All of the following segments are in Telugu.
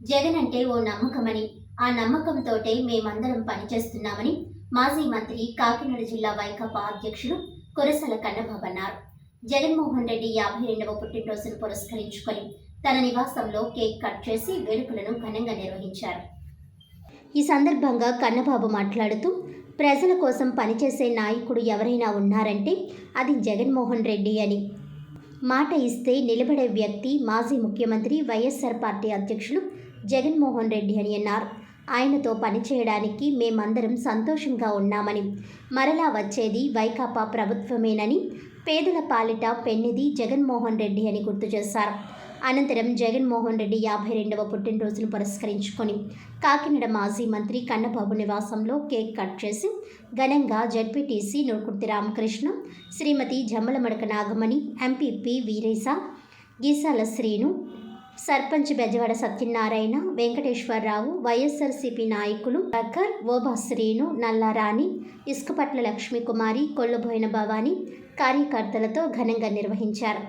జగన్ అంటే ఓ నమ్మకమని ఆ నమ్మకంతోటే మేమందరం పనిచేస్తున్నామని మాజీ మంత్రి కాకినాడ జిల్లా వైకాపా అధ్యక్షుడు కురసల కన్నబాబు అన్నారు. జగన్మోహన్ రెడ్డి యాభై రెండవ పుట్టినరోజును పురస్కరించుకొని తన నివాసంలో కేక్ కట్ చేసి వేడుకలను ఘనంగా నిర్వహించారు. ఈ సందర్భంగా కన్నబాబు మాట్లాడుతూ ప్రజల కోసం పనిచేసే నాయకుడు ఎవరైనా ఉన్నారంటే అది జగన్మోహన్ రెడ్డి అని. మాట ఇస్తే నిలబడే వ్యక్తి మాజీ ముఖ్యమంత్రి వైఎస్ఆర్ పార్టీ అధ్యక్షులు జగన్మోహన్ రెడ్డి అని అన్నారు. ఆయనతో పనిచేయడానికి మేమందరం సంతోషంగా ఉన్నామని మరలా వచ్చేది వైకాపా ప్రభుత్వమేనని పేదల పాలిట పెన్నిది జగన్మోహన్ రెడ్డి అని గుర్తు చేశారు. అనంతరం జగన్మోహన్ రెడ్డి యాభై రెండవ పుట్టినరోజును పురస్కరించుకొని కాకినాడ మాజీ మంత్రి కన్నబాబు నివాసంలో కేక్ కట్ చేసి ఘనంగా జడ్పీటీసీ నూర్కుర్తి రామకృష్ణ శ్రీమతి జమ్మలమడక నాగమణి ఎంపీపీ వీరేశ గీసాల శ్రీను సర్పంచ్ బెజవాడ సత్యనారాయణ వెంకటేశ్వరరావు వైఎస్ఆర్సీపీ నాయకులు బక్కర్ ఓబా శ్రీను నల్లారాణి ఇసుకపట్ల లక్ష్మీకుమారి కొల్లుబోయిన భవాని కార్యకర్తలతో ఘనంగా నిర్వహించారు.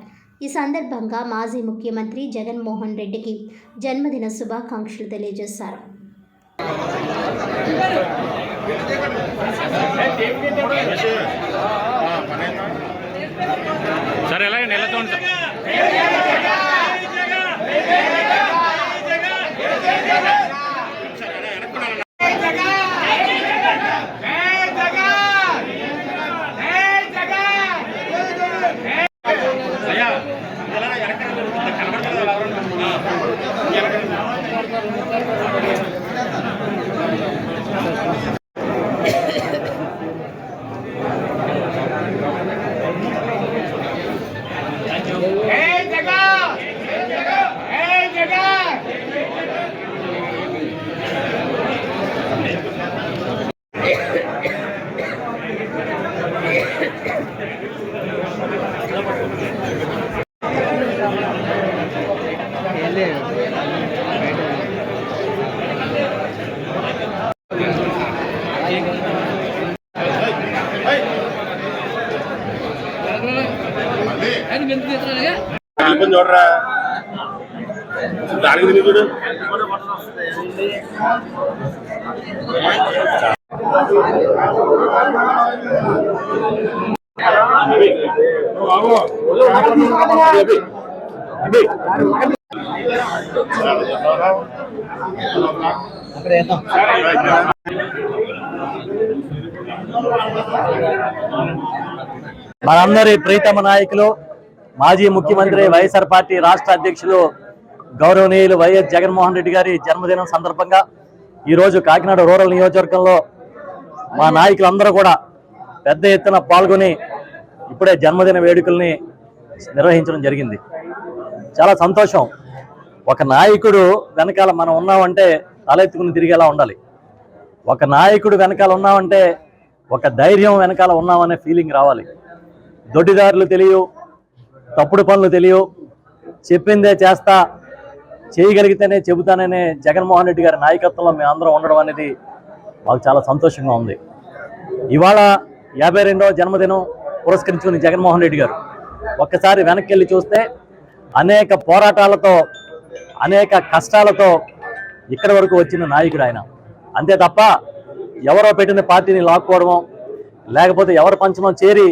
ఈ సందర్భంగా మాజీ ముఖ్యమంత్రి జగన్మోహన్ రెడ్డికి జన్మదిన శుభాకాంక్షలు తెలియజేశారు. సరే ఎలాగ ఎలా వెనకాల జరుగుతుంది. కనబడతలేదు ఎవరన్నా? ఆ, వెనకాల. కొంచెం చూడరా దానికి తిని చూడు మనందరి ప్రీతమ నాయకులు మాజీ ముఖ్యమంత్రి వైఎస్ఆర్ పార్టీ రాష్ట్ర అధ్యక్షులు గౌరవనీయులు వైఎస్ జగన్మోహన్ రెడ్డి గారి జన్మదినం సందర్భంగా ఈరోజు కాకినాడ రూరల్ నియోజకవర్గంలో మా నాయకులందరూ కూడా పెద్ద ఎత్తున పాల్గొని ఇప్పుడే జన్మదిన వేడుకల్ని నిర్వహించడం జరిగింది. చాలా సంతోషం. ఒక నాయకుడు వెనకాల మనం ఉన్నామంటే తలెత్తుకుని తిరిగేలా ఉండాలి. ఒక నాయకుడు వెనకాల ఉన్నామంటే ఒక ధైర్యం వెనకాల ఉన్నామనే ఫీలింగ్ రావాలి. దొడ్డిదారులు తెలియవు తప్పుడు పనులు తెలియవు. చెప్పిందే చేస్తా చేయగలిగితేనే చెబుతాననే జగన్మోహన్ రెడ్డి గారి నాయకత్వంలో మేమందరం ఉండడం అనేది మాకు చాలా సంతోషంగా ఉంది. ఇవాళ యాభై రెండవ జన్మదినం పురస్కరించుకుని జగన్మోహన్ రెడ్డి గారు. ఒక్కసారి వెనక్కి వెళ్ళి చూస్తే అనేక పోరాటాలతో అనేక కష్టాలతో ఇక్కడి వరకు వచ్చిన నాయకుడు ఆయన. అంతే తప్ప ఎవరో పెట్టిన పార్టీని లాక్కోవడమో లేకపోతే ఎవరు పంచమో చేరి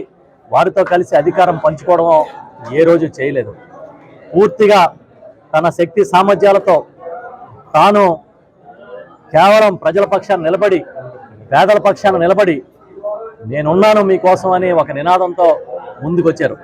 వారితో కలిసి అధికారం పంచుకోవడమో ఏ రోజు చేయలేదు. పూర్తిగా తన శక్తి సామర్థ్యాలతో తాను కేవలం ప్రజల పక్షాన్ని నిలబడి పేదల పక్షాన నిలబడి నేనున్నాను మీకోసం అని ఒక నినాదంతో ముందుకొచ్చారు.